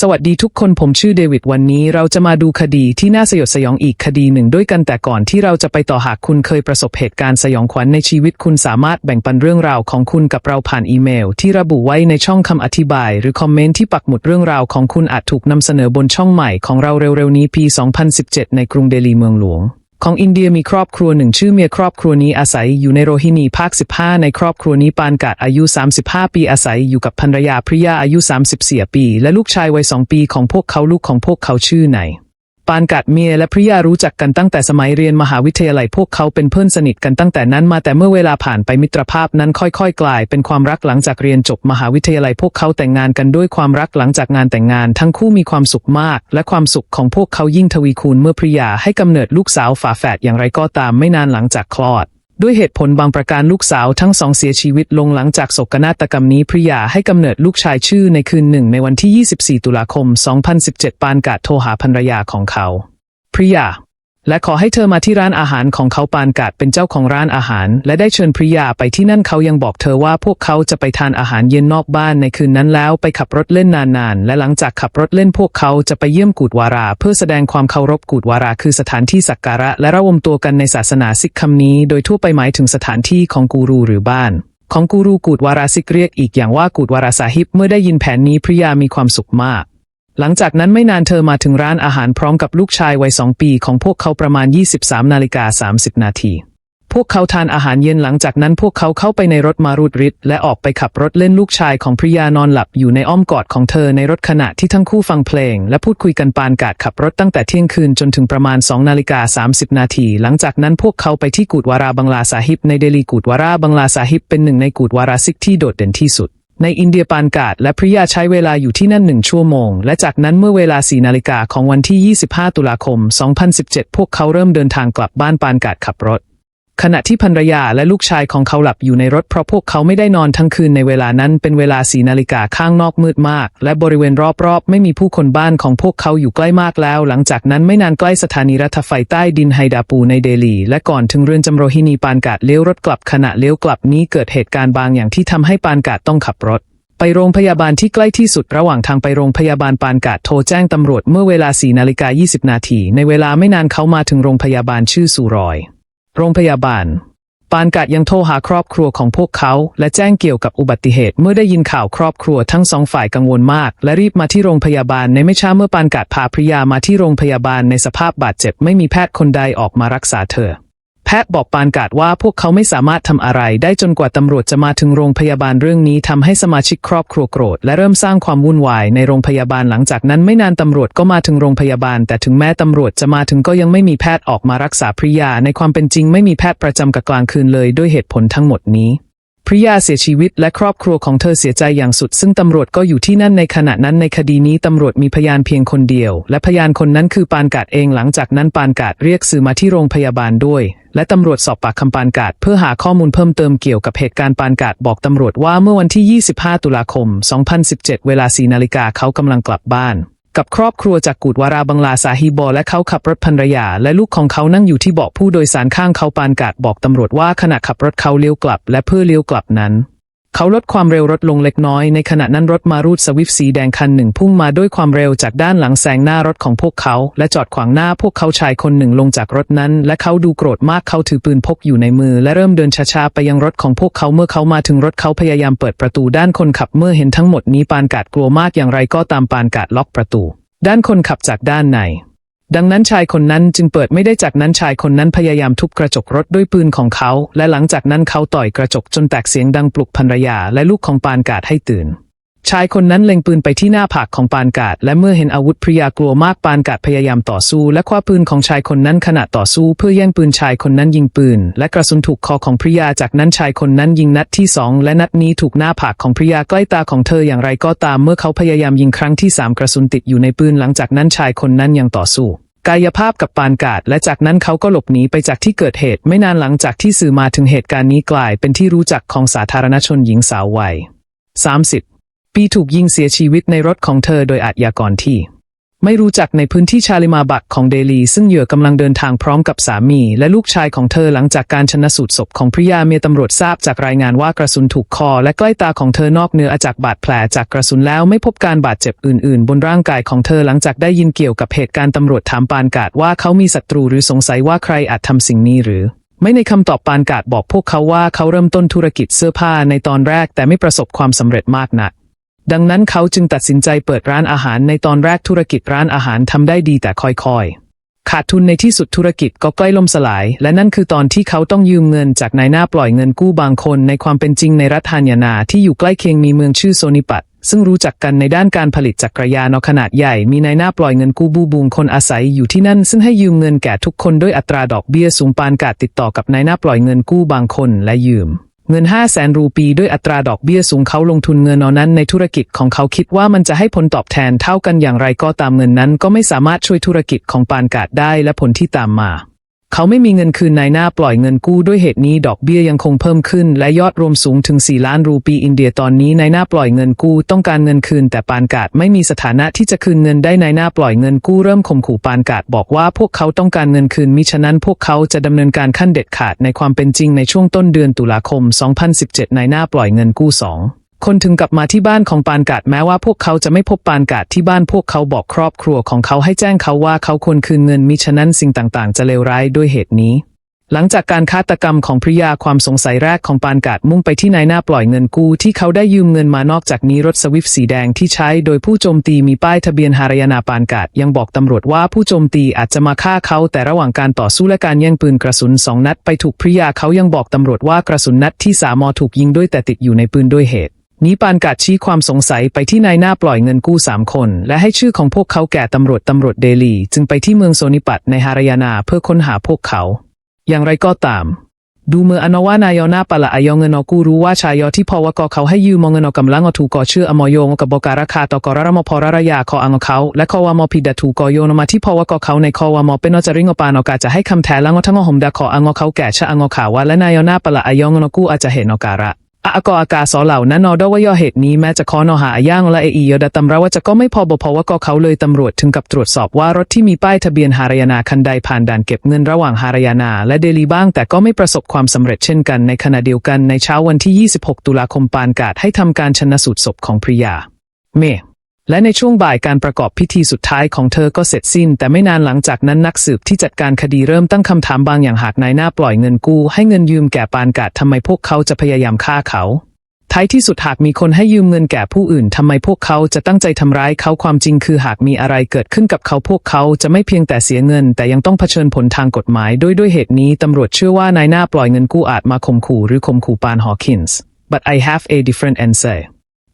สวัสดีทุกคนผมชื่อเดวิดวันนี้เราจะมาดูคดีที่น่าสยดสยองอีกคดีหนึ่งด้วยกันแต่ก่อนที่เราจะไปต่อหากคุณเคยประสบเหตุการณ์สยองขวัญในชีวิตคุณสามารถแบ่งปันเรื่องราวของคุณกับเราผ่านอีเมล ที่ระบุไว้ในช่องคำอธิบาย หรือคอมเมนต์ที่ปักหมุดเรื่องราวของคุณอาจถูกนำเสนอบนช่องใหม่ของเราเร็วๆนี้ปี 2017 ในกรุงเดลีเมืองหลวง ของอินเดียมีครอบครัวหนึ่งชื่อเมียครอบครัวนี้อาศัยอยู่ในโรฮินีภาค 15 ในครอบครัวนี้ปานกาดอายุ 35 ปีอาศัยอยู่กับภรรยาพริยาอายุ 34 ปี และลูกชายวัย 2 ปีของพวกเขาลูกของพวกเขาชื่อไหน ปานกัดเมียและพริยารู้จักกันตั้งแต่สมัยเรียนมหาวิทยาลัยพวกเขาเป็นเพื่อนสนิทกันตั้งแต่นั้นมาแต่เมื่อเวลาผ่านไปมิตรภาพนั้นค่อยๆ กลาย เป็นความรักหลังจากเรียนจบมหาวิทยาลัยพวกเขาแต่งงานกันด้วยความรักหลังจากงานแต่งงาน ทั้งคู่มีความสุขมาก และความสุขของพวกเขายิ่งทวีคูณเมื่อพริยาให้กำเนิดลูกสาวฝาแฝดอย่างไรก็ตามไม่นานหลังจากคลอด ด้วยเหตุผลบางประการลูกสาวทั้งสองเสียชีวิตลงหลังจากโศกนาฏกรรมนี้พริยาให้กำเนิดลูกชายชื่อในคืนหนึ่งในวันที่ 24 ตุลาคม 2017 ปานกาดโทรหาภรรยาของเขา พริยา และขอให้เธอมาที่ร้านอาหารของเขาปานกาดเป็นเจ้าของร้านอาหาร และได้เชิญพริยาไปที่นั่นเขายังบอกเธอว่าพวกเขาจะไปทานอาหารเย็นนอกบ้านในคืนนั้นแล้วไปขับรถเล่นนานๆ และหลังจากขับรถเล่นพวกเขาจะไปเยี่ยมกูดวารา เพื่อแสดงความเคารพกูดวาราคือสถานที่สักการะ และระวมตัวกันในศาสนาซิกคำนี้ โดยทั่วไปหมายถึงสถานที่ของกูรูหรือบ้านของกูรูกูดวาราซิกเรียกอีกอย่างว่ากูดวาราสาฮิบเมื่อได้ยินแผนนี้พริยามีความสุขมาก หลังจากนั้นไม่นานเธอมาถึงร้านอาหารพร้อมกับลูกชายวัยสองปีของพวกเขาประมาณ 23นาฬิกา30 นาที พวกเขาทานอาหารเย็นหลังจากนั้นพวกเขาเข้าไปในรถมารูดริดและออกไปขับรถเล่นลูกชายของพริยานอนหลับอยู่ในอ้อมกอดของเธอในรถขณะที่ทั้งคู่ฟังเพลง และพูดคุยกันปานกาดขับรถตั้งแต่เที่ยงคืนจนถึงประมาณ2นาฬิกา30 นาทีหลังจากนั้นพวกเขาไปที่กูดวาราบังลาสาฮิบในเดลีกูดวาราบังลาสาฮิบเป็นหนึ่งในกูดวาราซิกที่โดดเด่นที่สุด ในอินเดียปานกาดและพริยาใช้เวลาอยู่ที่นั่นหนึ่งชั่วโมง และจากนั้นเมื่อเวลาสี่นาฬิกาของวันที่ 25 ตุลาคม 2017 พวกเขาเริ่มเดินทางกลับบ้านปานกาดขับรถ ขณะที่ภรรยาและลูกชายของเขาหลับอยู่ในรถเพราะพวกเขาไม่ได้นอนทั้งคืนในเวลานั้นเป็นเวลาสีนาฬิกาข้างนอกมืดมาก และบริเวณรอบๆ ไม่มีผู้คนบ้านของพวกเขาอยู่ใกล้มากแล้ว หลังจากนั้นไม่นานใกล้สถานีรถไฟใต้ดินไฮดาปูในเดลี และก่อนถึงเรือนจำโรฮินีปานกาดเลี้ยวรถกลับขณะเลี้ยวกลับนี้เกิดเหตุการณ์บางอย่างที่ทำให้ปานกาดต้องขับรถ ไปโรงพยาบาลที่ใกล้ที่สุดระหว่างทางไปโรงพยาบาลปานกาดโทรแจ้งตำรวจเมื่อเวลา4นาฬิกา20 นาทีในเวลาไม่นานเขามาถึงโรงพยาบาลชื่อสุรอย โรงพยาบาล ปานกาดยังโทรหาครอบครัวของพวกเขา และแจ้งเกี่ยวกับอุบัติเหตุ เมื่อได้ยินข่าวครอบครัวทั้งสองฝ่ายกังวลมาก และรีบมาที่โรงพยาบาลในไม่ช้าเมื่อปานกาดพาพริยามาที่โรงพยาบาลในสภาพบาดเจ็บไม่มีแพทย์คนใดออกมารักษาเธอ ทย์บอกปานกาดว่าพวกเขาไม่สามารถทำอะไรได้จนกว่าตำรวจจะมาถึงโรงพยาบาลเรื่องนี้ทำให้สมาชิกครอบครัวโกรธและเริ่มสร้างความวุ่นวายในโรงพยาบาลหลังจากนั้นไม่นานตำรวจก็มาถึงโรงพยาบาล แต่ถึงแม้ตำรวจจะมาถึงก็ยังไม่มีแพทย์ออกมารักษาพริยา ในความเป็นจริงไม่มีแพทย์ประจำกะกลางคืนเลยด้วยเหตุผลทั้งหมดนี้ พริยาเสียชีวิตและครอบครัวของเธอเสียใจอย่างสุด ซึ่งตำรวจก็อยู่ที่นั่นในขณะนั้นในคดีนี้ตำรวจมีพยานเพียงคนเดียว และพยานคนนั้นคือปานกาดเองหลังจากนั้นปานกาดเรียกสื่อมาที่โรงพยาบาลด้วย และตำรวจสอบปากคำปานกาดเพื่อหาข้อมูลเพิ่มเติมเกี่ยวกับเหตุการณ์ปานกาดบอกตำรวจว่าเมื่อวันที่ 25 ตุลาคม 2017 เวลา4นาฬิกาเขากำลังกลับบ้าน กับครอบครัวจากกูดวาราบังลาซาฮีบอและเขาขับรถภรรยา และลูกของเขานั่งอยู่ที่เบาะผู้โดยสารข้างเขาปานกาดบอกตำรวจว่าขณะขับรถเขาเลี้ยวกลับ และเพื่อเลี้ยวกลับนั้น เขาลดความเร็วรถลงเล็กน้อย ในขณะนั้นรถมารูดสวิฟต์สีแดงคันหนึ่งพุ่งมาด้วยความเร็วจากด้านหลังแซงหน้ารถของพวกเขา และจอดขวางหน้าพวกเขาชายคนหนึ่งลงจากรถนั้น และเขาดูโกรธมากเขาถือปืนพกอยู่ในมือ และเริ่มเดินช้าๆไปยังรถของพวกเขาเมื่อเขามาถึงรถเขาพยายามเปิดประตูด้านคนขับเมื่อเห็นทั้งหมดนี้ปานกาดกลัวมากอย่างไรก็ตามปานกาดล็อกประตู ด้านคนขับจากด้านใน ดังนั้นชายคนนั้นจึงเปิดไม่ได้จากนั้นชายคนนั้นพยายามทุบกระจกรถด้วยปืนของเขา และหลังจากนั้นเขาต่อยกระจกจนแตกเสียงดังปลุกภรรยาและลูกของปานกาดให้ตื่น ชายคนนั้นเล็งปืนไปที่หน้าผากของปานกาดและเมื่อเห็นอาวุธพริยากลัวมากปานกาดพยายามต่อสู้ และคว้าปืนของชายคนนั้นขณะต่อสู้ เพื่อแย่งปืนชายคนนั้นยิงปืน และกระสุนถูกคอของพริยาจากนั้นชายคนนั้นยิงนัดที่สองและนัดนี้ถูกหน้าผากของพริยาใกล้ตาของเธออย่างไรก็ตามเมื่อเขาพยายามยิงครั้งที่สามกระสุนติดอยู่ในปืนหลังจากนั้นชายคนนั้นยังต่อสู้ กายภาพกับปานกาดและจากนั้นเขาก็หลบหนีไปจากที่เกิดเหตุ ไม่นานหลังจากที่สื่อมาถึงเหตุการณ์นี้กลายเป็นที่รู้จักของสาธารณชนหญิงสาววัย 30 ปีถูกยิงเสียชีวิตในรถของเธอโดยอาชญากรที่ ไม่รู้จักในพื้นที่ชาลิมาบักของเดลี ซึ่งเหยื่อกำลังเดินทางพร้อมกับสามี และลูกชายของเธอหลังจากการชนะสูตรศพของพริยาเมียตำรวจทราบจากรายงานว่ากระสุนถูกคอ และใกล้ตาของเธอนอกเนื้อจากบาดแผลจากกระสุนแล้วไม่พบการบาดเจ็บอื่น ๆ บนร่างกายของเธอหลังจากได้ยินเกี่ยวกับเหตุการณ์ตำรวจถามปานกาดว่าเขามีศัตรูหรือสงสัยว่าใครอาจทำสิ่งนี้หรือไม่ในคำตอบปานกาดบอกพวกเขาว่าเขาเริ่มต้นธุรกิจเสื้อผ้าในตอนแรกแต่ไม่ประสบความสำเร็จมากนัก ดังนั้นเขาจึงตัดสินใจเปิดร้านอาหารในตอนแรกธุรกิจร้านอาหารทำได้ดีแต่ค่อยๆ ขาดทุนในที่สุดธุรกิจก็ใกล้ล่มสลาย และนั่นคือตอนที่เขาต้องยืมเงินจากนายหน้าปล่อยเงินกู้บางคนในความเป็นจริงในรัฐฮานยานาที่อยู่ใกล้เคียงมีเมืองชื่อโซนิปัตซึ่งรู้จักกันในด้านการผลิตจักรยานขนาดใหญ่ มีนายหน้าปล่อยเงินกู้บูบูงคนอาศัยอยู่ที่นั่น ซึ่งให้ยืมเงินแก่ทุกคนด้วยอัตราดอกเบี้ยสูงปานกาดติดต่อกับนายหน้าปล่อยเงินกู้บางคนและยืม เงิน 5 0 0แสนรูปีด้วยอัตราดอกเบี้ยสูงเขาลงทุนเงินเอนั้นในธุรกิจของเขาคิดว่ามันจะให้ผลตอบแทนเท่ากันอย่างไรก็ตามเงินนั้น ก็ไม่สามารถช่วยธุรกิจของปานกาดได้และผลที่ตามมา เขาไม่มีเงินคืนนายหน้าปล่อยเงินกู้ด้วยเหตุนี้ดอกเบี้ยยังคงเพิ่มขึ้น และยอดรวมสูงถึง 4 ล้านรูปีอินเดียตอนนี้นายหน้าปล่อยเงินกู้ต้องการเงินคืน แต่ปานกาดไม่มีสถานะที่จะคืนเงินได้นายหน้าปล่อยเงินกู้เริ่มข่มขู่ปานกาดบอกว่าพวกเขาต้องการเงินคืนมิฉะนั้นพวกเขาจะดำเนินการขั้นเด็ดขาดในความเป็นจริงในช่วงต้นเดือนตุลาคม 2017นายหน้าปล่อยเงินกู้สอง คนถึงกลับมาที่บ้านของปานกาดแม้ว่าพวกเขาจะไม่พบปานกาดที่บ้านพวกเขาบอกครอบครัวของเขาให้แจ้งเขาว่าเขาควรคืนเงินมิฉะนั้นสิ่งต่างๆ จะเลวร้ายด้วยเหตุนี้ หลังจากการฆาตกรรมของพริยาความสงสัยแรกของปานกาดมุ่งไปที่นายหน้าปล่อยเงินกู้ที่เขาได้ยืมเงินมานอกจากนี้รถสวิฟต์สีแดงที่ใช้โดยผู้โจมตีมีป้ายทะเบียนหารยานาปานกาดยังบอกตำรวจว่าผู้โจมตีอาจจะมาฆ่าเขาแต่ระหว่างการต่อสู้และการแย่งปืนกระสุนสองนัดไปถูกพริยาเขายังบอกตำรวจว่ากระสุนนัดที่สามอถูกยิงด้วยแต่ติดอยู่ในปืนด้วยเหตุ นี้ปานกาดชี้ความสงสัยไปที่นายหน้าปล่อยเงินกู้สามคน และให้ชื่อของพวกเขาแก่ตำรวจตำรวจเดลี จึงไปที่เมืองโซนิปัตในฮารายานาเพื่อค้นหาพวกเขา อย่างไรก็ตาม ดูเมื่ออนวานายอนาปะละอายองเงินอกูรู้ว่าชายอที่พอวกอเขาให้ยืมมองเงินอกำลังอถูกอชื่ออมอยงกับบการาคาต่อกรรมพรรยาคออังเขา และคอวามอพิดถูกอโยนมาที่พอวกอเขาในคอวามอเป็นอจาริงอปานอกาจะให้คำแทนลังอทั้งอหมดาคออังเขาแก่ชะอังเขาวะและนายอนาปะละอายองเงินอกูอาจจะเห็นอการะ อากออากาสอเหล่านั้นนอดว่ายอเหตุนี้แม้จะคอนอหาย่างและเออียดตำราว่าจะก็ไม่พอบพอว่าก็เขาเลยตำรวจถึงกับตรวจสอบว่ารถที่มีป้ายทะเบียนหารายานาคันใดผ่านด่านเก็บเงินระหว่างหารายานาและเดลีบ้างแต่ก็ไม่ประสบความสำเร็จเช่นกันในขณะเดียวกันในเช้าวันที่ 26 ตุลาคมปานกาดให้ทำการชนะสูตรศพของพริยา เม และในช่วงบ่ายการประกอบพิธีสุดท้ายของเธอก็เสร็จสิ้น แต่ไม่นานหลังจากนั้นนักสืบที่จัดการคดีเริ่มตั้งคำถามบางอย่างหากนายหน้าปล่อยเงินกู้ ให้เงินยืมแก่ปานกาดทำไมพวกเขาจะพยายามฆ่าเขา ท้ายที่สุดหากมีคนให้ยืมเงินแก่ผู้อื่นทำไมพวกเขาจะตั้งใจทำร้ายเขาความจริงคือหากมีอะไรเกิดขึ้นกับเขาพวกเขาจะไม่เพียงแต่เสียเงิน แต่ยังต้องเผชิญผลทางกฎหมายด้วยด้วยเหตุนี้ตำรวจเชื่อว่านายหน้าปล่อยเงินกู้อาจมาข่มขู่หรือข่มขู่ปานฮอว์คินส์ but I have a different answer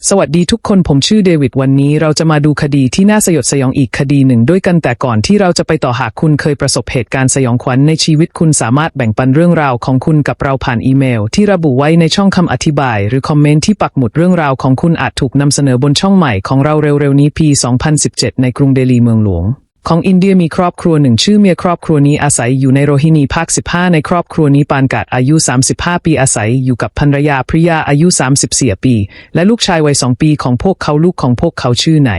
สวัสดีทุกคนผมชื่อเดวิดวันนี้เราจะมาดูคดีที่น่าสยดสยองอีกคดีหนึ่งด้วยกันแต่ก่อนที่เราจะไปต่อหากคุณเคยประสบเหตุการณ์สยองขวัญในชีวิตคุณสามารถแบ่งปันเรื่องราวของคุณกับเราผ่านอีเมล ที่ระบุไว้ในช่องคำอธิบาย หรือคอมเมนต์ที่ปักหมุดเรื่องราวของคุณอาจถูกนำเสนอบนช่องใหม่ของเราเร็วๆนี้ปี 2017 ในกรุงเดลีเมืองหลวง ของอินเดียมีครอบครัวหนึ่งชื่อเมียครอบครัวนี้อาศัยอยู่ในโรฮินีภาค 15 ในครอบครัวนี้ปานกาดอายุ 35 ปีอาศัยอยู่กับภรรยาพริยาอายุ 34 ปี และลูกชายวัยสองปีของพวกเขาลูกของพวกเขาชื่อไหน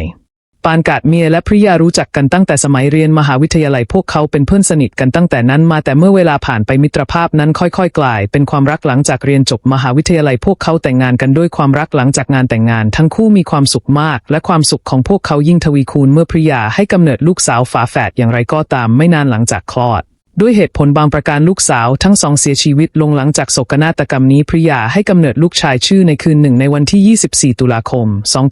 ปานกาดเมียและพริยารู้จักกันตั้งแต่สมัยเรียนมหาวิทยาลัยพวกเขาเป็นเพื่อนสนิทกันตั้งแต่นั้นมาแต่เมื่อเวลาผ่านไปมิตรภาพนั้นค่อยๆ กลาย เป็นความรักหลังจากเรียนจบมหาวิทยาลัยพวกเขาแต่งงานกันด้วยความรักหลังจากงานแต่งงาน ทั้งคู่มีความสุขมาก และความสุขของพวกเขายิ่งทวีคูณเมื่อพริยาให้กำเนิดลูกสาวฝาแฝดอย่างไรก็ตามไม่นานหลังจากคลอด ด้วยเหตุผลบางประการลูกสาวทั้งสองเสียชีวิตลงหลังจากโศกนาฏกรรมนี้พริยาให้กำเนิดลูกชายชื่อในคืนหนึ่งในวันที่ 24 ตุลาคม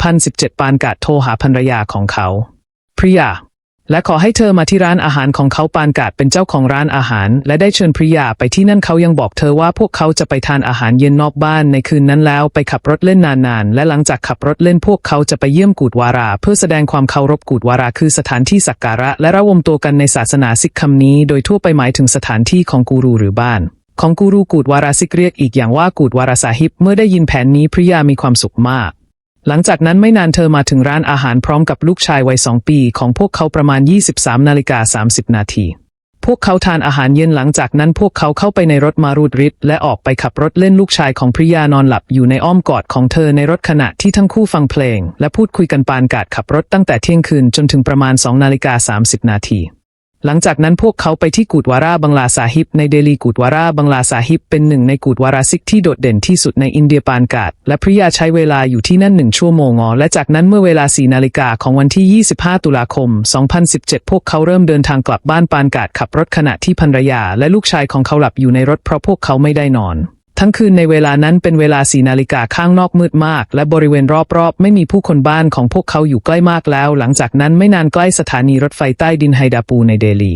2017 ปานกาดโทรหาภรรยาของเขา พริยา และขอให้เธอมาที่ร้านอาหารของเขาปานกาดเป็นเจ้าของร้านอาหาร และได้เชิญพริยาไปที่นั่นเขายังบอกเธอว่าพวกเขาจะไปทานอาหารเย็นนอกบ้านในคืนนั้นแล้วไปขับรถเล่นนานๆ และหลังจากขับรถเล่นพวกเขาจะไปเยี่ยมกูดวารา เพื่อแสดงความเคารพกูดวาราคือสถานที่สักการะ และระวมตัวกันในศาสนาซิกคำนี้ โดยทั่วไปหมายถึงสถานที่ของกูรูหรือบ้านของกูรูกูดวาราซิกเรียกอีกอย่างว่ากูดวาราสาฮิบเมื่อได้ยินแผนนี้พริยามีความสุขมาก หลังจากนั้นไม่นานเธอมาถึงร้านอาหารพร้อมกับลูกชายวัยสองปีของพวกเขาประมาณ 23นาฬิกา30 นาที พวกเขาทานอาหารเย็นหลังจากนั้นพวกเขาเข้าไปในรถมารูดริดและออกไปขับรถเล่นลูกชายของพริยานอนหลับอยู่ในอ้อมกอดของเธอในรถขณะที่ทั้งคู่ฟังเพลง และพูดคุยกันปานกาดขับรถตั้งแต่เที่ยงคืนจนถึงประมาณ2นาฬิกา30 นาที หลังจากนั้นพวกเขาไปที่กูดวาราบังลาซาฮิบในเดลีกูดวาราบังลาซาฮิบเป็นหนึ่งในกูดวาราซิกที่โดดเด่นที่สุดในอินเดียปานกาดและพริยาใช้เวลาอยู่ที่นั่นหนึ่งชั่วโมงอและจากนั้นเมื่อเวลา4นาฬิกาของวันที่ 25 ตุลาคม 2017 พวกเขาเริ่มเดินทางกลับบ้านปานกาดขับรถขณะที่ภรรยา และลูกชายของเขาหลับอยู่ในรถเพราะพวกเขาไม่ได้นอน ทั้งคืนในเวลานั้นเป็นเวลาสี่นาฬิกาข้างนอกมืดมาก และบริเวณรอบๆ ไม่มีผู้คนบ้านของพวกเขาอยู่ใกล้มากแล้ว หลังจากนั้นไม่นานใกล้สถานีรถไฟใต้ดินไฮดาปูในเดลี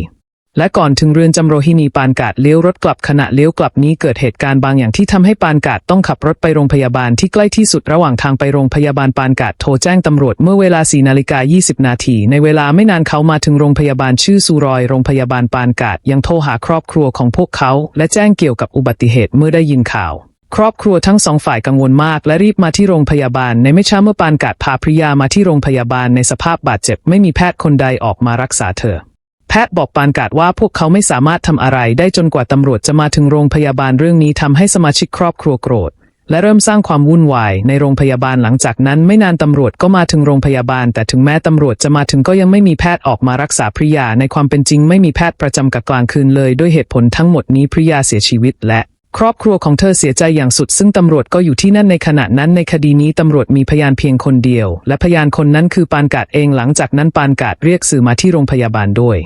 และก่อนถึงเรือนจำโรฮินีปานกาดเลี้ยวรถกลับขณะเลี้ยวกลับนี้เกิดเหตุการณ์บางอย่างที่ทำให้ปานกาดต้องขับรถไปโรงพยาบาลที่ใกล้ที่สุดระหว่างทางไปโรงพยาบาลปานกาดโทรแจ้งตำรวจเมื่อเวลา4นาฬิกา20 นาทีในเวลาไม่นานเขามาถึงโรงพยาบาลชื่อซูรอย โรงพยาบาลปานกาดยังโทรหาครอบครัวของพวกเขา และแจ้งเกี่ยวกับอุบัติเหตุเมื่อได้ยินข่าวครอบครัวทั้งสองฝ่ายกังวลมากและรีบมาที่โรงพยาบาล ในไม่ช้าเมื่อปานกาดพาพริยามาที่โรงพยาบาลในสภาพบาดเจ็บไม่มีแพทย์คนใดออกมารักษาเธอ พทย์บอกปานกาดว่าพวกเขาไม่สามารถทำอะไรได้จนกว่าตำรวจจะมาถึงโรงพยาบาลเรื่องนี้ทำให้สมาชิกครอบครัวโกรธ และเริ่มสร้างความวุ่นวายในโรงพยาบาลหลังจากนั้น ไม่นานตำรวจก็มาถึงโรงพยาบาล แต่ถึงแม้ตำรวจจะมาถึงก็ยังไม่มีแพทย์ออกมารักษาพริยา ในความเป็นจริงไม่มีแพทย์ประจำกะกลางคืนเลยด้วยเหตุผลทั้งหมดนี้พริยาเสียชีวิตและครอบครัวของเธอเสียใจอย่างสุด ซึ่งตำรวจก็อยู่ที่นั่นในขณะนั้นในคดีนี้ตำรวจมีพยานเพียงคนเดียว และพยานคนนั้นคือปานกาดเองหลังจากนั้นปานกาดเรียกสื่อมาที่โรงพยาบาลด้วย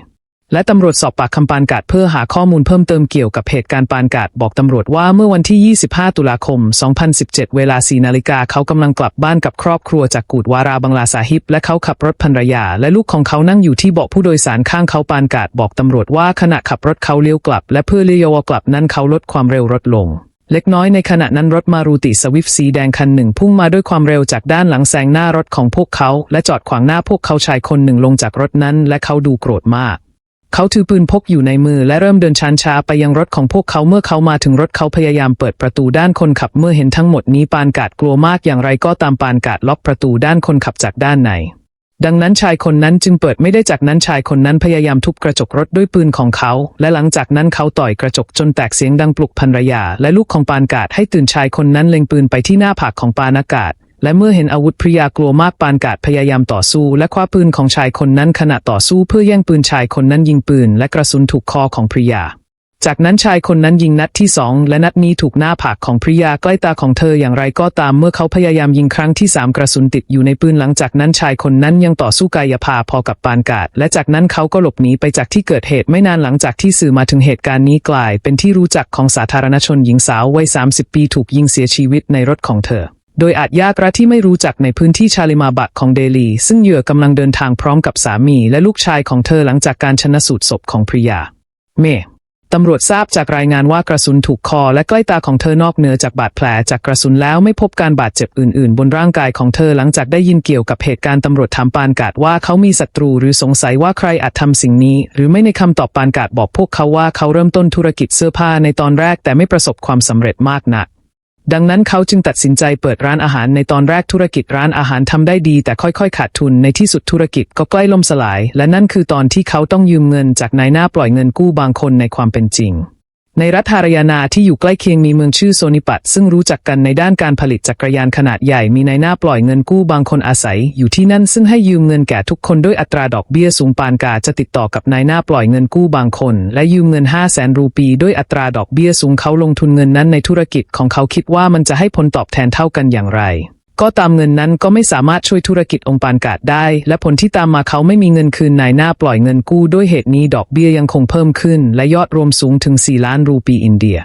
และตำรวจสอบปากคำปานกาดเพื่อหาข้อมูลเพิ่มเติมเกี่ยวกับเหตุการณ์ปานกาดบอกตำรวจว่าเมื่อวันที่ 25 ตุลาคม 2017 เวลา 4 นาฬิกาเขากำลังกลับบ้านกับครอบครัวจากกูดวาราบังลาซาฮิบ และเขาขับรถภรรยา และลูกของเขานั่งอยู่ที่เบาะผู้โดยสารข้างเขาปานกาดบอกตำรวจว่าขณะขับรถเขาเลี้ยวกลับ และเพื่อเลี้ยวกลับนั้นเขาลดความเร็วรถลงเล็กน้อยในขณะนั้นรถมารูติสวิฟสีแดงคันหนึ่งพุ่งมาด้วยความเร็วจากด้านหลังแซงหน้ารถของพวกเขา และจอดขวางหน้าพวกเขาชายคนหนึ่งลงจากรถนั้น และเขาดูโกรธมาก เขาถือปืนพกอยู่ในมือและเริ่มเดินช้าช้าๆไปยังรถของพวกเขาเมื่อเขามาถึงรถเขาพยายามเปิดประตูด้านคนขับเมื่อเห็นทั้งหมดนี้ปานกาดกลัวมากอย่างไรก็ตามปานกาดล็อกประตูด้านคนขับจากด้านใน ดังนั้นชายคนนั้นจึงเปิดไม่ได้จากนั้นชายคนนั้นพยายามทุบกระจกรถด้วยปืนของเขา และหลังจากนั้นเขาต่อยกระจกจนแตกเสียงดังปลุกภรรยา และลูกของปานกาดให้ตื่นชายคนนั้นเล็งปืนไปที่หน้าผากของปานอากาศ และเมื่อเห็นอาวุธพริยากลัวมากปานกาดพยายามต่อสู้ และคว้าปืนของชายคนนั้นขณะต่อสู้เพื่อแย่งปืนชายคนนั้นยิงปืน และกระสุนถูกคอของพริยา จากนั้นชายคนนั้นยิงนัดที่สองและนัดนี้ถูกหน้าผากของพริยาใกล้ตาของเธออย่างไรก็ตามเมื่อเขาพยายามยิงครั้งที่สามกระสุนติดอยู่ในปืนหลังจากนั้นชายคนนั้นยังต่อสู้กายภาพพอกับปานกาดและจากนั้นเขาก็หลบหนีไปจากที่เกิดเหตุไม่นานหลังจากที่สื่อมาถึงเหตุการณ์นี้กลาย เป็นที่รู้จักของสาธารณชนหญิงสาววัย30 ปีถูกยิงเสียชีวิตในรถของเธอ โดยอาจยากระที่ไม่รู้จักในพื้นที่ชาลิมาบัดของเดลี ซึ่งเหยื่อกำลังเดินทางพร้อมกับสามีและลูกชายของเธอหลังจากการชนะสูตรศพของพริยา เมตำรวจทราบจากรายงานว่ากระสุนถูกคอและใกล้ตาของเธอนอกเหนือจากบาดแผลจากกระสุนแล้วไม่พบการบาดเจ็บอื่น ๆ บนร่างกายของเธอหลังจากได้ยินเกี่ยวกับเหตุการณ์ตำรวจถามปานกาดว่าเขามีศัตรูหรือสงสัยว่าใครอาจทำสิ่งนี้ หรือไม่ในคำตอบปานกาดบอกพวกเขาว่าเขาเริ่มต้นธุรกิจเสื้อผ้าในตอนแรกแต่ไม่ประสบความสำเร็จมากนัก ดังนั้นเขาจึงตัดสินใจเปิดร้านอาหารในตอนแรกธุรกิจร้านอาหารทำได้ดี แต่ค่อยๆ ขาดทุนในที่สุดธุรกิจก็ใกล้ล่มสลาย และนั่นคือตอนที่เขาต้องยืมเงินจากนายหน้าปล่อยเงินกู้บางคนในความเป็นจริง ในรัฐฮารยานาที่อยู่ใกล้เคียงมีเมืองชื่อโซนิปัตซึ่งรู้จักกันในด้านการผลิตจักรยานขนาดใหญ่มีนายหน้าปล่อยเงินกู้บางคนอาศัย อยู่ที่นั่นซึ่งให้ยืมเงินแก่ทุกคนด้วยอัตราดอกเบี้ยสูงปานกาจะติดต่อกับนายหน้าปล่อยเงินกู้บางคน และยืมเงิน 5 0 0แสนรูปีด้วยอัตราดอกเบี้ยสูงเขาลงทุนเงินนั้นในธุรกิจของเขาคิดว่ามันจะให้ผลตอบแทนเท่ากันอย่างไร ก็ตามเงินนั้นก็ไม่สามารถช่วยธุรกิจองค์ปานกาดได้ และผลที่ตามมาเขาไม่มีเงินคืนนายหน้าปล่อยเงินกู้ด้วยเหตุนี้ดอกเบี้ยยังคงเพิ่มขึ้น และยอดรวมสูงถึง 4 ล้านรูปีอินเดีย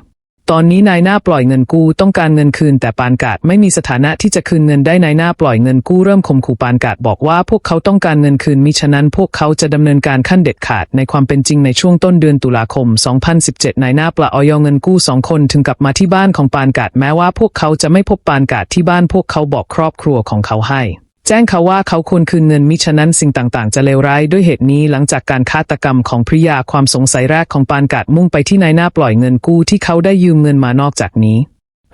ตอนนี้นายหน้าปล่อยเงินกู้ต้องการเงินคืน แต่ปานกาดไม่มีสถานะที่จะคืนเงินได้นายหน้าปล่อยเงินกู้เริ่มข่มขู่ปานกาดบอกว่าพวกเขาต้องการเงินคืนมิฉะนั้นพวกเขาจะดำเนินการขั้นเด็ดขาดในความเป็นจริงในช่วงต้นเดือนตุลาคม 2017 นายหน้าปลาออยเงินกู้สองคนถึงกลับมาที่บ้านของปานกาดแม้ว่าพวกเขาจะไม่พบปานกาดที่บ้านพวกเขาบอกครอบครัวของเขาให้ แจ้งเขาว่าเขาควรคืนเงินมิฉะนั้นสิ่งต่างๆ จะเลวร้ายด้วยเหตุนี้หลังจากการฆาตกรรมของพริยาความสงสัยแรกของปานกาดมุ่งไปที่นายหน้าปล่อยเงินกู้ที่เขาได้ยืมเงินมานอกจากนี้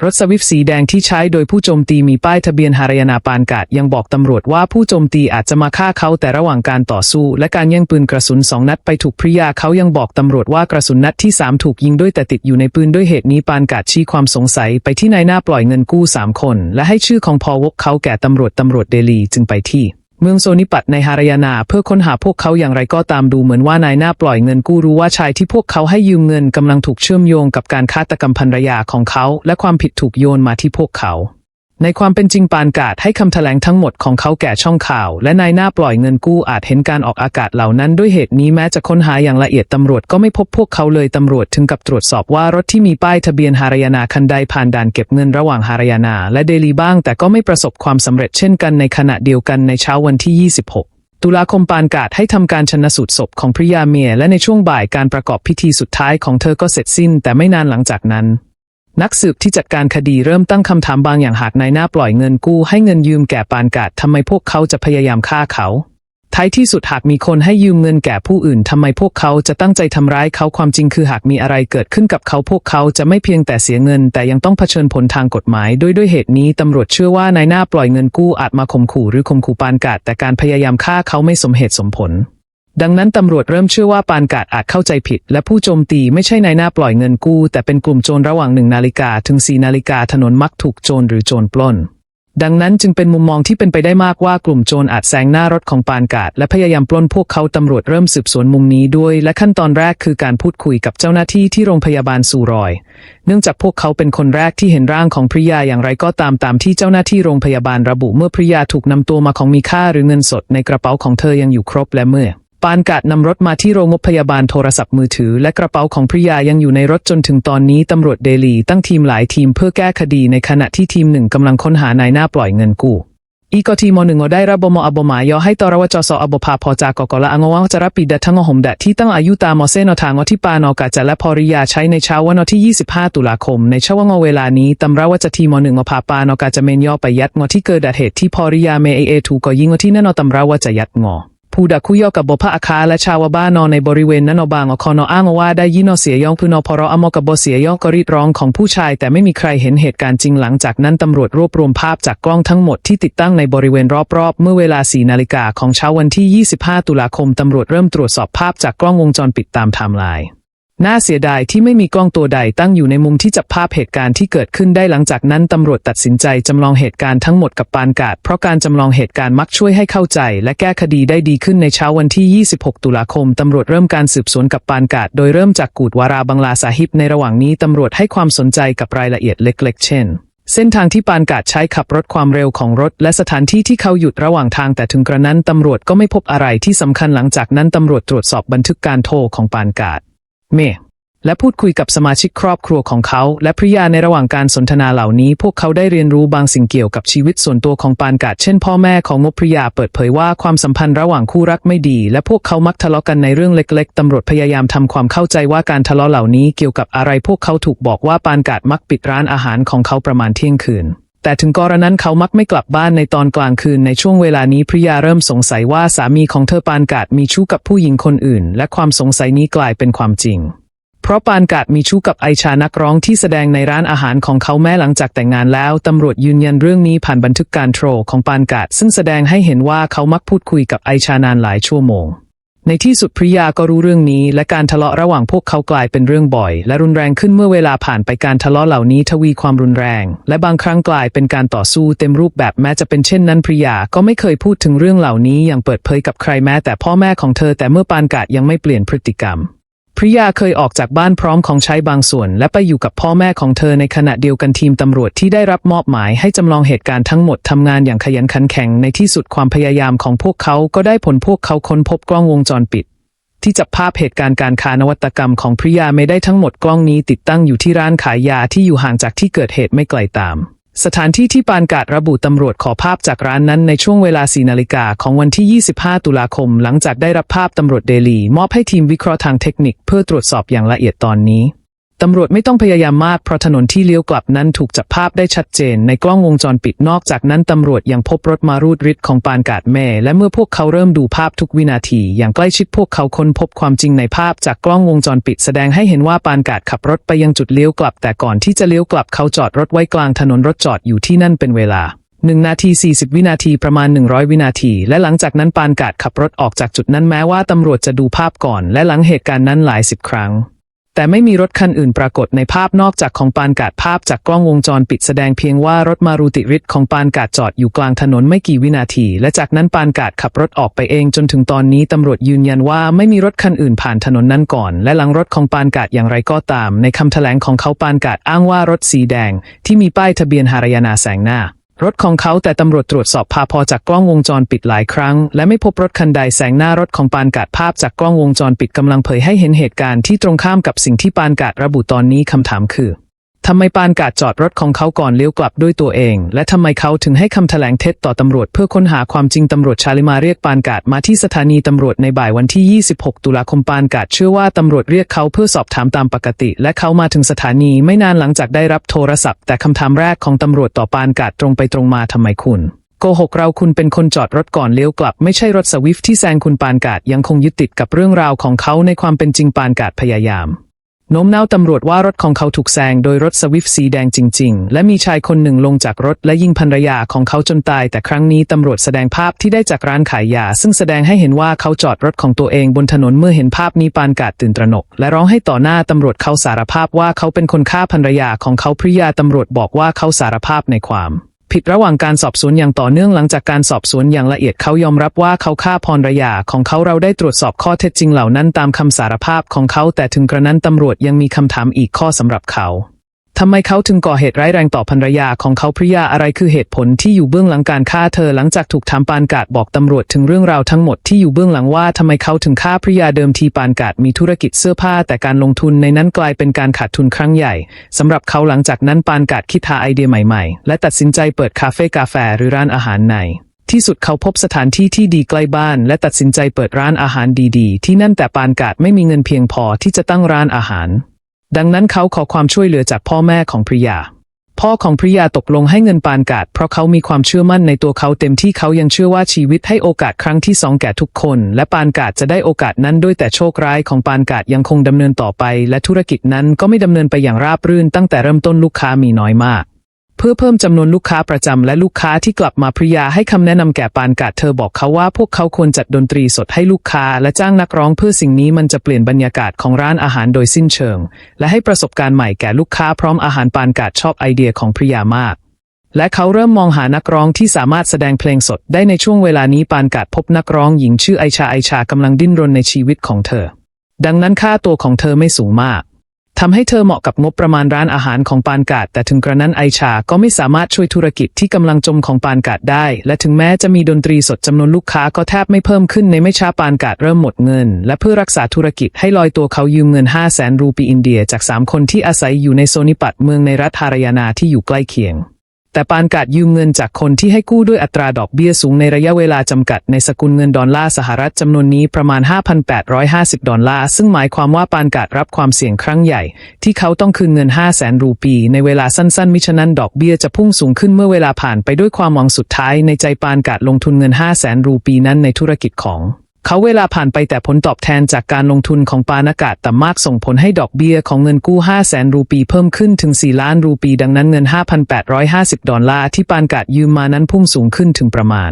รถสวิฟสีแดงที่ใช้โดยผู้โจมตีมีป้ายทะเบียนหารายนาปานกาดยังบอกตำรวจว่าผู้โจมตีอาจจะมาฆ่าเขาแต่ระหว่างการต่อสู้ และการแย่งปืนกระสุนสองนัดไปถูกพริยาเขายังบอกตำรวจว่ากระสุนนัดที่สามถูกยิงด้วยแต่ติดอยู่ในปืนด้วยเหตุนี้ปานกาดชี้ความสงสัยไปที่นายหน้าปล่อยเงินกู้สามคน และให้ชื่อของพอวกเขาแก่ตำรวจตำรวจเดลีจึงไปที่ เมืองโซนิปัตในฮารายานาเพื่อค้นหาพวกเขาอย่างไรก็ตามดูเหมือนว่านายหน้าปล่อยเงินกู้รู้ว่าชายที่พวกเขาให้ยืมเงินกำลังถูกเชื่อมโยงกับการฆาตกรรมภรรยาของเขา และความผิดถูกโยนมาที่พวกเขา ในความเป็นจริงปานกาดให้คำแถลงทั้งหมดของเขาแก่ช่องข่าว และนายหน้าปล่อยเงินกู้อาจเห็นการออกอากาศเหล่านั้นด้วยเหตุนี้แม้จะค้นหาอย่างละเอียดตำรวจก็ไม่พบพวกเขาเลยตำรวจถึงกับตรวจสอบว่ารถที่มีป้ายทะเบียนฮารายานาคันใดผ่านด่านเก็บเงินระหว่างฮารายานาและเดลีบ้าง แต่ก็ไม่ประสบความสำเร็จเช่นกันในขณะเดียวกันในเช้าวันที่ 26ตุลาคมปานกาดให้ทำการชนสูตรศพของพริยาเมีย และในช่วงบ่ายการประกอบพิธีสุดท้ายของเธอก็เสร็จสิ้น แต่ไม่นานหลังจากนั้น นักสืบที่จัดการคดีเริ่มตั้งคำถามบางอย่างหากนายหน้าปล่อยเงินกู้ให้เงินยืมแก่ปานกาดทำไมพวกเขาจะพยายามฆ่าเขา ท้ายที่สุดหากมีคนให้ยืมเงินแก่ผู้อื่นทำไมพวกเขาจะตั้งใจทำร้ายเขาความจริงคือหากมีอะไรเกิดขึ้นกับเขาพวกเขาจะไม่เพียงแต่เสียเงิน แต่ยังต้องเผชิญผลทางกฎหมาย ด้วยด้วยเหตุนี้ตำรวจเชื่อว่านายหน้าปล่อยเงินกู้อาจมาข่มขู่หรือข่มขู่ปานกาดแต่การพยายามฆ่าเขาไม่สมเหตุสมผล ดังนั้นตำรวจเริ่มเชื่อว่าปานกาดอาจเข้าใจผิด และผู้โจมตีไม่ใช่นายหน้าปล่อยเงินกู้ แต่เป็นกลุ่มโจรระหว่างหนึ่งนาฬิกาถึงสี่นาฬิกาถนนมักถูกโจรหรือโจรปล้น ดังนั้นจึงเป็นมุมมองที่เป็นไปได้มากว่ากลุ่มโจรอาจแซงหน้ารถของปานกาดและพยายามปล้นพวกเขาตำรวจเริ่มสืบสวนมุมนี้ด้วย และขั้นตอนแรกคือการพูดคุยกับเจ้าหน้าที่ที่โรงพยาบาลสูรอย เนื่องจากพวกเขาเป็นคนแรกที่เห็นร่างของพริยาอย่างไรก็ตามตามที่เจ้าหน้าที่โรงพยาบาลระบุเมื่อพริยาถูกนำตัวมาของมีค่าหรือเงินสดในกระเป๋าของเธอยังอยู่ครบและเมื่อ ปานกาดนำรถมาที่โรงพยาบาลโทรศัพท์มือถือ และกระเป๋าของพริยายังอยู่ในรถจนถึงตอนนี้ตำรวจเดลีตั้งทีมหลายทีมเพื่อแก้คดีในขณะที่ทีมหนึ่งกำลังค้นหานายหน้าปล่อยเงินกู้อีกทีมหนึ่งได้รับบมอบหมายยอให้ตรวจสอบพาพอจากกละองวังจะรับปีดทั้งหมดที่ตั้งอายุตามอเซนอทางอที่ปานอกาจะและพอริยาใช้ในเช้าวันที่ 25 ตุลาคม ในเช้าวันเวลานี้ตำรวจะทีมหนึ่งอพาปานอกาจะเมนย่อไปยัดงอที่เกิดเหตุที่พอริยาเมเอเอถูกก็ยิงที่นั่นอตำรว่าจะยัดงอ ผู้ดักคุยกับบพระอาคาและชาวบ้านนอในบริเวณนั้นอบางอคอนออ้างว่าได้ยินเสียย่องพืนอพรออมกับบเสียย่องกรีดร้องของผู้ชาย แต่ไม่มีใครเห็นเหตุการณ์จริงหลังจากนั้นตำรวจรวบรวมภาพจากกล้องทั้งหมดที่ติดตั้งในบริเวณรอบๆ เมื่อเวลา 4 นาฬิกาของเช้าวันที่ 25 ตุลาคมตำรวจเริ่มตรวจสอบภาพจากกล้องวงจรปิดตามไทม์ไลน์ น่าเสียดายที่ไม่มีกล้องตัวใดตั้งอยู่ในมุมที่จับภาพเหตุการณ์ที่เกิดขึ้นได้หลังจากนั้นตำรวจตัดสินใจจำลองเหตุการณ์ทั้งหมดกับปานกาดเพราะการจำลองเหตุการณ์มักช่วยให้เข้าใจ และแก้คดีได้ดีขึ้นในเช้าวันที่ 26 ตุลาคมตำรวจเริ่มการสืบสวนกับปานกาดโดยเริ่มจากกูดวาราบังลาสาฮิบในระหว่างนี้ตำรวจให้ความสนใจกับรายละเอียดเล็ก ๆ เช่นเส้นทางที่ปานกาดใช้ขับรถความเร็วของรถ และสถานที่ที่เขาหยุดระหว่างทางแต่ถึงกระนั้นตำรวจก็ไม่พบอะไรที่สำคัญหลังจากนั้นตำรวจตรวจสอบบันทึกการโทรของปานกาด เมและพูดคุยกับสมาชิกครอบครัวของเขา และภริยาในระหว่างการสนทนาเหล่านี้ พวกเขาได้เรียนรู้บางสิ่งเกี่ยวกับชีวิตส่วนตัวของปานกาดเช่นพ่อแม่ของงบภริยาเปิดเผยว่าความสัมพันธ์ระหว่างคู่รักไม่ดี และพวกเขามักทะเลาะกันในเรื่องเล็ก ๆตำรวจพยายามทำความเข้าใจว่าการทะเลาะเหล่านี้เกี่ยวกับอะไรพวกเขาถูกบอกว่าปานกาดมักปิดร้านอาหารของเขาประมาณเที่ยงคืน แต่ถึงกรนั้นเขามักไม่กลับบ้านในตอนกลางคืนในช่วงเวลานี้ภริยาเริ่มสงสัยว่าสามีของเธอปานกาดมีชู้กับผู้หญิงคนอื่น และความสงสัยนี้กลายเป็นความจริง เพราะปานกาดมีชู้กับไอชานักร้องที่แสดงในร้านอาหารของเขาแม้หลังจากแต่งงานแล้วตำรวจยืนยันเรื่องนี้ผ่านบันทึกการโทรของปานกาดซึ่งแสดงให้เห็นว่าเขามักพูดคุยกับไอชานานหลายชั่วโมง ในที่สุดพริยาก็รู้เรื่องนี้ และการทะเลาะระหว่างพวกเขากลายเป็นเรื่องบ่อย และรุนแรงขึ้นเมื่อเวลาผ่านไปการทะเลาะเหล่านี้ทวีความรุนแรง และบางครั้งกลายเป็นการต่อสู้เต็มรูปแบบแม้จะเป็นเช่นนั้นพริยาก็ไม่เคยพูดถึงเรื่องเหล่านี้อย่างเปิดเผยกับใครแม้แต่พ่อแม่ของเธอแต่เมื่อปานกาดยังไม่เปลี่ยนพฤติกรรม พริยาเคยออกจากบ้านพร้อมของใช้บางส่วน และไปอยู่กับพ่อแม่ของเธอในขณะเดียวกันทีมตำรวจที่ได้รับมอบหมายให้จำลองเหตุการณ์ทั้งหมดทำงานอย่างขยันขันแข็งในที่สุดความพยายามของพวกเขาก็ได้ผลพวกเขาค้นพบกล้องวงจรปิด ที่จับภาพเหตุการณ์การค้านวัตกรรมของพริยาไม่ได้ทั้งหมดกล้องนี้ติดตั้งอยู่ที่ร้านขายยาที่อยู่ห่างจากที่เกิดเหตุไม่ไกลตาม สถานที่ที่ปานกาดระบุตำรวจขอภาพจากร้านนั้นในช่วงเวลา 4 นาฬิกาของวันที่ 25 ตุลาคม หลังจากได้รับภาพตำรวจเดลี มอบให้ทีมวิเคราะห์ทางเทคนิคเพื่อตรวจสอบอย่างละเอียดตอนนี้ ตำรวจไม่ต้องพยายามมากเพราะถนนที่เลี้ยวกลับนั้นถูกจับภาพได้ชัดเจน ในกล้องวงจรปิดนอกจากนั้นตำรวจยังพบรถมารูดริดของปานกาดแม่ และเมื่อพวกเขาเริ่มดูภาพทุกวินาที อย่างใกล้ชิดพวกเขาค้นพบความจริงในภาพจากกล้องวงจรปิดแสดงให้เห็นว่าปานกาดขับรถไปยังจุดเลี้ยวกลับ แต่ก่อนที่จะเลี้ยวกลับเขาจอดรถไว้กลางถนนรถจอดอยู่ที่นั่นเป็นเวลา1นาที 40 วินาทีประมาณ 100 วินาที และหลังจากนั้นปานกาดขับรถออกจากจุดนั้นแม้ว่าตำรวจจะดูภาพก่อน และหลังเหตุการณ์นั้นหลายสิบครั้ง แต่ไม่มีรถคันอื่นปรากฏในภาพนอกจากของปานกาดภาพจากกล้องวงจรปิดแสดงเพียงว่ารถมารูติริศของปานกาดจอดอยู่กลางถนนไม่กี่วินาที และจากนั้นปานกาดขับรถออกไปเองจนถึงตอนนี้ตำรวจยืนยันว่าไม่มีรถคันอื่นผ่านถนนนั้นก่อน และหลังรถของปานกาดอย่างไรก็ตาม ในคำแถลงของเขาปานกาดอ้างว่ารถสีแดง ที่มีป้ายทะเบียนหารยานาแสงหน้า รถของเขาแต่ตำรวจตรวจสอบพาพอจากกล้องวงจรปิดหลายครั้ง และไม่พบรถคันใดแสงหน้ารถของปานกาดภาพจากกล้องวงจรปิดกำลังเผยให้เห็นเหตุการณ์ที่ตรงข้ามกับสิ่งที่ปานกาดระบุตอนนี้คำถามคือ ทำไมปานกาดจอดรถของเขาก่อนเลี้ยวกลับด้วยตัวเอง และทำไมเขาถึงให้คำแถลงเท็จต่อตำรวจเพื่อค้นหาความจริงตำรวจชาลิมาเรียกปานกาดมาที่สถานีตำรวจในบ่ายวันที่ 26 ตุลาคมปานกาดเชื่อว่าตำรวจเรียกเขาเพื่อสอบถามตามปกติ และเขามาถึงสถานีไม่นานหลังจากได้รับโทรศัพท์ แต่คำถามแรกของตำรวจต่อปานกาดตรงไปตรงมาทำไมคุณโกหกเราคุณเป็นคนจอดรถก่อนเลี้ยวกลับ ไม่ใช่รถสวิฟท์ที่แซงคุณปานกาดยังคงยึดติดกับเรื่องราวของเขาในความเป็นจริงปานกาดพยายาม โน้มน้าวตำรวจว่ารถของเขาถูกแซงโดยรถสวิฟต์สีแดงจริง ๆ และมีชายคนหนึ่งลงจากรถและยิงภรรยาของเขาจนตาย แต่ครั้งนี้ตำรวจแสดงภาพที่ได้จากร้านขายยา ซึ่งแสดงให้เห็นว่าเขาจอดรถของตัวเองบนถนนเมื่อเห็นภาพนี้ปานกาดตื่นตระหนก และร้องให้ต่อหน้าตำรวจเขาสารภาพว่าเขาเป็นคนฆ่าภรรยาของเขาภริยาตำรวจบอกว่าเขาสารภาพในความ ผิดระหว่างการสอบสวนอย่างต่อเนื่องหลังจากการสอบสวนอย่างละเอียดเขายอมรับว่าเขาฆ่าภรรยาของเขาเราได้ตรวจสอบข้อเท็จจริงเหล่านั้นตามคำสารภาพของเขาแต่ถึงกระนั้นตำรวจยังมีคำถามอีกข้อสำหรับเขา ทำไมเขาถึงก่อเหตุร้ายแรงต่อภรรยาของเขาภริยาอะไรคือเหตุผลที่อยู่เบื้องหลังการฆ่าเธอหลังจากถูกถามปานกาดบอกตำรวจถึงเรื่องราวทั้งหมดที่อยู่เบื้องหลังว่าทำไมเขาถึงฆ่าภริยาเดิมทีปานกาดมีธุรกิจเสื้อผ้า แต่การลงทุนในนั้นกลายเป็นการขาดทุนครั้งใหญ่สำหรับเขาหลังจากนั้นปานกาดคิดหาไอเดียใหม่ๆ และตัดสินใจเปิดคาเฟ่กาแฟหรือร้านอาหารในที่สุดเขาพบสถานที่ที่ดีใกล้บ้าน และตัดสินใจเปิดร้านอาหารดีๆ ที่นั่นแต่ปานกาดไม่มีเงินเพียงพอที่จะตั้งร้านอาหาร ดังนั้นเขาขอความช่วยเหลือจากพ่อแม่ของพริยา พ่อของพริยาตกลงให้เงินปานกาดเพราะเขามีความเชื่อมั่นในตัวเขาเต็มที่เขายังเชื่อว่าชีวิตให้โอกาสครั้งที่สองแก่ทุกคน และปานกาดจะได้โอกาสนั้นด้วยแต่โชคร้ายของปานกาดยังคงดำเนินต่อไป และธุรกิจนั้นก็ไม่ดำเนินไปอย่างราบรื่น ตั้งแต่เริ่มต้นลูกค้ามีน้อยมาก เพื่อเพิ่มจำนวนลูกค้าประจำและลูกค้าที่กลับมาพริยาให้คำแนะนำแก่ปานกาดเธอบอกเขาว่าพวกเขาควรจัดดนตรีสดให้ลูกค้าและจ้างนักร้องเพื่อสิ่งนี้มันจะเปลี่ยนบรรยากาศของร้านอาหารโดยสิ้นเชิง และให้ประสบการณ์ใหม่แก่ลูกค้าพร้อมอาหารปานกาดชอบไอเดียของพริยามาก และเขาเริ่มมองหานักร้องที่สามารถแสดงเพลงสดได้ในช่วงเวลานี้ปานกาดพบนักร้องหญิงชื่อไอชาไอชากำลังดิ้นรนในชีวิตของเธอ ดังนั้นค่าตัวของเธอไม่สูงมาก ทำให้เธอเหมาะกับงบประมาณร้านอาหารของปานกาดแต่ถึงกระนั้นไอชาก็ไม่สามารถช่วยธุรกิจที่กำลังจมของปานกาดได้ และถึงแม้จะมีดนตรีสดจำนวนลูกค้าก็แทบไม่เพิ่มขึ้นในไม่ช้าปานกาดเริ่มหมดเงิน และเพื่อรักษาธุรกิจให้ลอยตัวเขายืมเงิน 5 0 0แสนรูปีอินเดียจาก 3 คนที่อาศัยอยู่ในโซนิปัตเมืองในรัฐฮารยานาที่อยู่ใกล้เคียง แต่ปานกาดยืมเงินจากคนที่ให้กู้ด้วยอัตราดอกเบี้ยสูงในระยะเวลาจำกัดในสกุลเงินดอลลาร์สหรัฐจำนวนนี้ประมาณ 5,850 ดอลลาร์ ซึ่งหมายความว่าปานกาดรับความเสี่ยงครั้งใหญ่ ที่เขาต้องคืนเงิน 5 0 0แสนรูปี ในเวลาสั้นๆ มิฉะนั้นดอกเบี้ยจะพุ่งสูงขึ้นเมื่อเวลาผ่านไปด้วยความหวังสุดท้ายในใจปานกาดลงทุนเงิน 5 0 0แสนรูปีนั้นในธุรกิจของ เขาเวลาผ่านไปแต่ผลตอบแทนจากการลงทุนของปานากาศต่ำมากส่งผลให้ดอกเบี้ยของเงินกู้ 5 0 0แสนรูปีเพิ่มขึ้นถึง 4 ล้านรูปี ดังนั้นเงิน 5,850 ดอลลาร์ที่ปานกาดยืมมานั้นพุ่งสูงขึ้นถึงประมาณ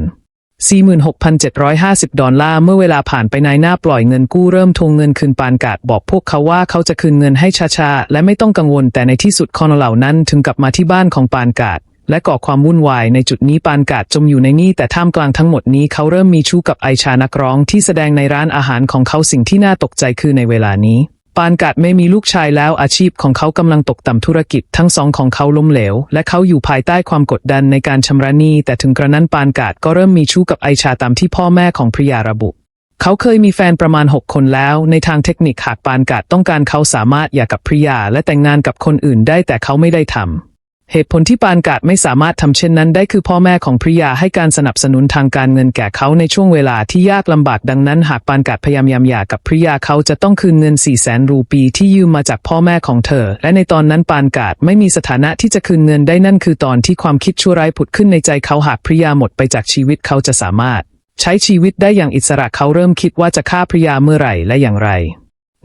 46,750 ดอลลาร์เมื่อเวลาผ่านไปนายหน้าปล่อยเงินกู้เริ่มทวงเงินคืนปานกาดบอกพวกเขาว่าเขาจะคืนเงินให้ช้าๆและไม่ต้องกังวลแต่ในที่สุดคอนเหล่านั้นถึงกลับมาที่บ้านของปานกาด และก่อความวุ่นวายในจุดนี้ปานกาดจมอยู่ในนี่แต่ท่ามกลางทั้งหมดนี้เขาเริ่มมีชู้กับไอชานักร้องที่แสดงในร้านอาหารของเขาสิ่งที่น่าตกใจคือในเวลานี้ปานกาดไม่มีลูกชายแล้วอาชีพของเขากำลังตกต่ำธุรกิจทั้งสองของเขาล้มเหลว และเขาอยู่ภายใต้ความกดดันในการชำระหนี้แต่ถึงกระนั้นปานกาดก็เริ่มมีชู้กับไอชาตามที่พ่อแม่ของพริยาระบุ เขาเคยมีแฟนประมาณ 6 คนแล้ว ในทางเทคนิคหากปานกาดต้องการเขาสามารถหย่ากับพริยาและแต่งงานกับคนอื่นได้แต่เขาไม่ได้ทำ เหตุผลที่ปานกาดไม่สามารถทำเช่นนั้นได้คือพ่อแม่ของพริยาให้การสนับสนุนทางการเงินแก่เขาในช่วงเวลาที่ยากลำบากดังนั้น หากปานกาดพยายามยำหย่ากับพริยาเขาจะต้องคืนเงิน4ี่แสนรูปีที่ยืมมาจากพ่อแม่ของเธอ และในตอนนั้นปานกาดไม่มีสถานะที่จะคืนเงินได้นั่นคือตอนที่ความคิดชั่วร้ายผุดขึ้นในใจเขาหากพริยาหมดไปจากชีวิตเขาจะสามารถ ใช้ชีวิตได้อย่างอิสระเขาเริ่มคิดว่าจะฆ่าพริยาเมื่อไหร่และอย่างไร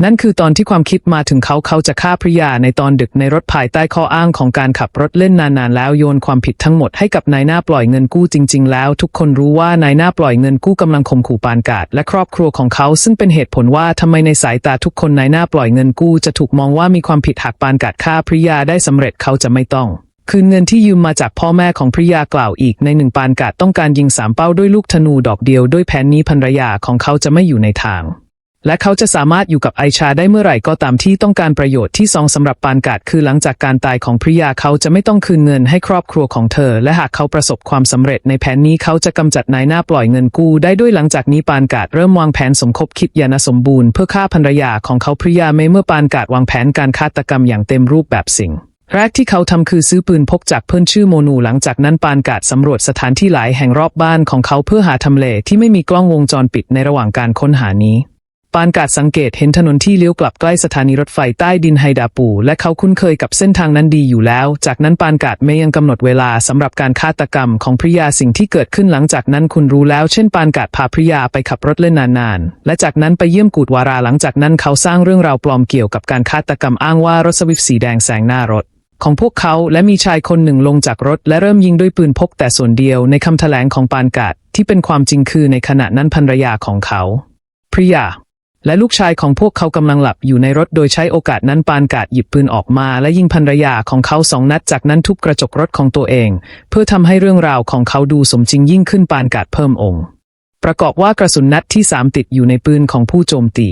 นั่นคือตอนที่ความคิดมาถึงเขาเขาจะฆ่าพริยาในตอนดึกในรถภายใต้ข้ออ้างของการขับรถเล่นนานๆแล้วโยนความผิดทั้งหมดให้กับนายหน้าปล่อยเงินกู้จริง ๆ แล้ว ทุกคนรู้ว่านายหน้าปล่อยเงินกู้กำลังข่มขู่ปานกาดและครอบครัวของเขาซึ่งเป็นเหตุผลว่าทำไมในสายตาทุกคนนายหน้าปล่อยเงินกู้จะถูกมองว่ามีความผิดหากปานกาดฆ่าพริยาได้สำเร็จเขาจะไม่ต้องคืนเงินที่ยืมมาจากพ่อแม่ของพริยากล่าวอีกในหนึ่งปานกาดต้องการยิงสามเป้าด้วยลูกธนูดอกเดียวด้วยแผนนี้ภรรยาของเขาจะไม่อยู่ในทาง และเขาจะสามารถอยู่กับไอชาได้เมื่อไหร่ก็ตามที่ต้องการประโยชน์ที่สองสำหรับปานกาดคือหลังจากการตายของพริยาเขาจะไม่ต้องคืนเงินให้ครอบครัวของเธอ และหากเขาประสบความสำเร็จในแผนนี้เขาจะกำจัดนายหน้าปล่อยเงินกู้ได้ด้วยหลังจากนี้ปานกาดเริ่มวางแผนสมคบคิดยานาสมบูรณ์เพื่อฆ่าภรรยาของเขาพริยาเมเมื่อปานกาดวางแผนการฆาตกรรมอย่างเต็มรูปแบบสิ่งแรกที่เขาทำคือซื้อปืนพกจากเพื่อนชื่อโมนูหลังจากนั้นปานกาดสำรวจสถานที่หลายแห่งรอบบ้านของเขาเพื่อหาทำเลที่ไม่มีกล้องวงจรปิดในระหว่างการค้นหานี้ ปานกาดสังเกตเห็นถนนที่เลี้ยวกลับใกล้สถานีรถไฟใต้ดินไฮดาปู และเขาคุ้นเคยกับเส้นทางนั้นดีอยู่แล้ว จากนั้นปานกาดไม่ยังกำหนดเวลาสำหรับการฆาตกรรมของพริยาสิ่งที่เกิดขึ้นหลังจากนั้นคุณรู้แล้ว เช่นปานกาดพาพริยาไปขับรถเล่นนานๆ และจากนั้นไปเยี่ยมกูดวาราหลังจากนั้นเขาสร้างเรื่องราวปลอมเกี่ยวกับการฆาตกรรมอ้างว่ารถสวิฟต์สีแดงแซงหน้ารถของพวกเขาและมีชายคนหนึ่งลงจากรถ และเริ่มยิงด้วยปืนพกแต่ส่วนเดียวในคำแถลงของปานกาดที่เป็นความจริงคือในขณะนั้นภรรยาของเขา พริยา และลูกชายของพวกเขากำลังหลับอยู่ในรถโดยใช้โอกาสนั้นปานกาดหยิบปืนออกมาและยิงภรรยาของเขาสองนัดจากนั้นทุบกระจกรถของตัวเอง เพื่อทำให้เรื่องราวของเขาดูสมจริงยิ่งขึ้นปานกาดเพิ่มองค์ ประกอบว่ากระสุนนัดที่สามติดอยู่ในปืนของผู้โจมตี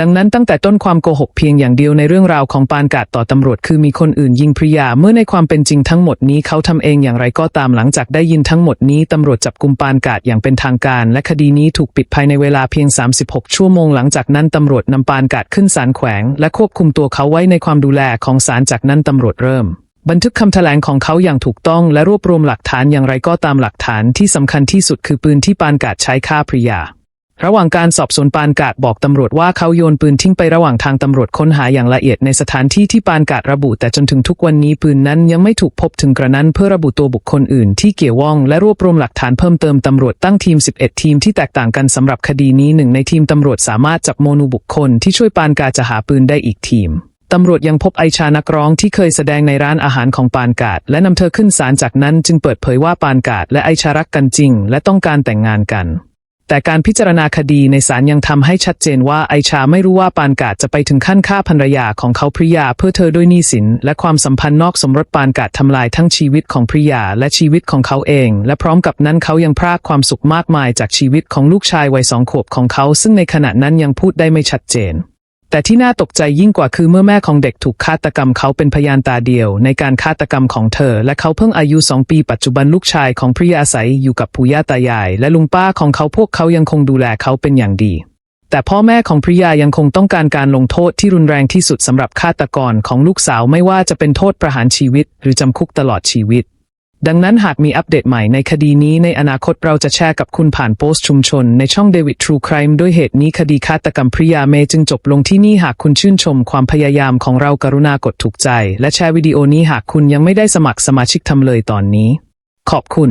ดังนั้นตั้งแต่ต้นความโกหกเพียงอย่างเดียวในเรื่องราวของปานกาดต่อตำรวจคือมีคนอื่นยิงพริยา เมื่อในความเป็นจริงทั้งหมดนี้เขาทำเองอย่างไรก็ตามหลังจากได้ยินทั้งหมดนี้ตำรวจจับกุมปานกาดอย่างเป็นทางการ และคดีนี้ถูกปิดภายในเวลาเพียง 36 ชั่วโมงหลังจากนั้นตำรวจนำปานกาดขึ้นศาลแขวง และควบคุมตัวเขาไว้ในความดูแลของศาลจากนั้นตำรวจเริ่มบันทึกคำแถลงของเขาอย่างถูกต้องและรวบรวมหลักฐานอย่างไรก็ตามหลักฐานที่สำคัญที่สุดคือปืนที่ปานกาดใช้ฆ่าพริยา ระหว่างการสอบสวนปานกาดบอกตำรวจว่าเขาโยนปืนทิ้งไประหว่างทางตำรวจค้นหาอย่างละเอียดในสถานที่ที่ปานกาดระบุ แต่จนถึงทุกวันนี้ปืนนั้นยังไม่ถูกพบถึงกระนั้นเพื่อระบุตัวบุคคลอื่นที่เกี่ยวข้องและรวบรวมหลักฐานเพิ่มเติมตำรวจตั้งทีม 11 ทีมที่แตกต่างกันสำหรับคดีนี้หนึ่งในทีมตำรวจสามารถจับโมนูบุคคลที่ช่วยปานกาดจะหาปืนได้อีกทีมตำรวจยังพบไอชานักร้องที่เคยแสดงในร้านอาหารของปานกาดและนำเธอขึ้นศาลจากนั้นจึงเปิดเผยว่าปานกาดและไอชารักกันจริง และต้องการแต่งงานกัน แต่การพิจารณาคดีในศาลยังทำให้ชัดเจนว่าไอชาไม่รู้ว่าปานกาดจะไปถึงขั้นฆ่าภรรยาของเขาพริยาเพื่อเธอด้วยหนี้สิน และความสัมพันธ์นอกสมรสปานกาดทำลายทั้งชีวิตของพริยาและชีวิตของเขาเอง และพร้อมกับนั้นเขายังพรากความสุขมากมายจากชีวิตของลูกชายวัยสองขวบของเขา ซึ่งในขณะนั้นยังพูดได้ไม่ชัดเจน แต่ที่น่าตกใจยิ่งกว่าคือเมื่อแม่ของเด็กถูกฆาตกรรมเขาเป็นพยานตาเดียว ในการฆาตกรรมของเธอ และเขาเพิ่งอายุสองปีปัจจุบันลูกชายของพริยาศัยอยู่กับปู่ย่าตายาย และลุงป้าของเขาพวกเขายังคงดูแลเขาเป็นอย่างดี แต่พ่อแม่ของพริยายังคงต้องการการลงโทษที่รุนแรงที่สุดสำหรับฆาตกรของลูกสาวไม่ว่าจะเป็นโทษประหารชีวิต หรือจำคุกตลอดชีวิต ดังนั้นหากมีอัปเดตใหม่ในคดีนี้ในอนาคตเราจะแชร์กับคุณผ่านโพสต์ชุมชน ในช่องเดวิดทรูครีมด้วยเหตุนี้คดีฆาตกรรมพริยาเมจึงจบลงที่นี่หากคุณชื่นชมความพยายามของเรากรุณากดถูกใจ และแชร์วิดีโอนี้หากคุณยังไม่ได้สมัครสมาชิกทำเลยตอนนี้ ขอบคุณ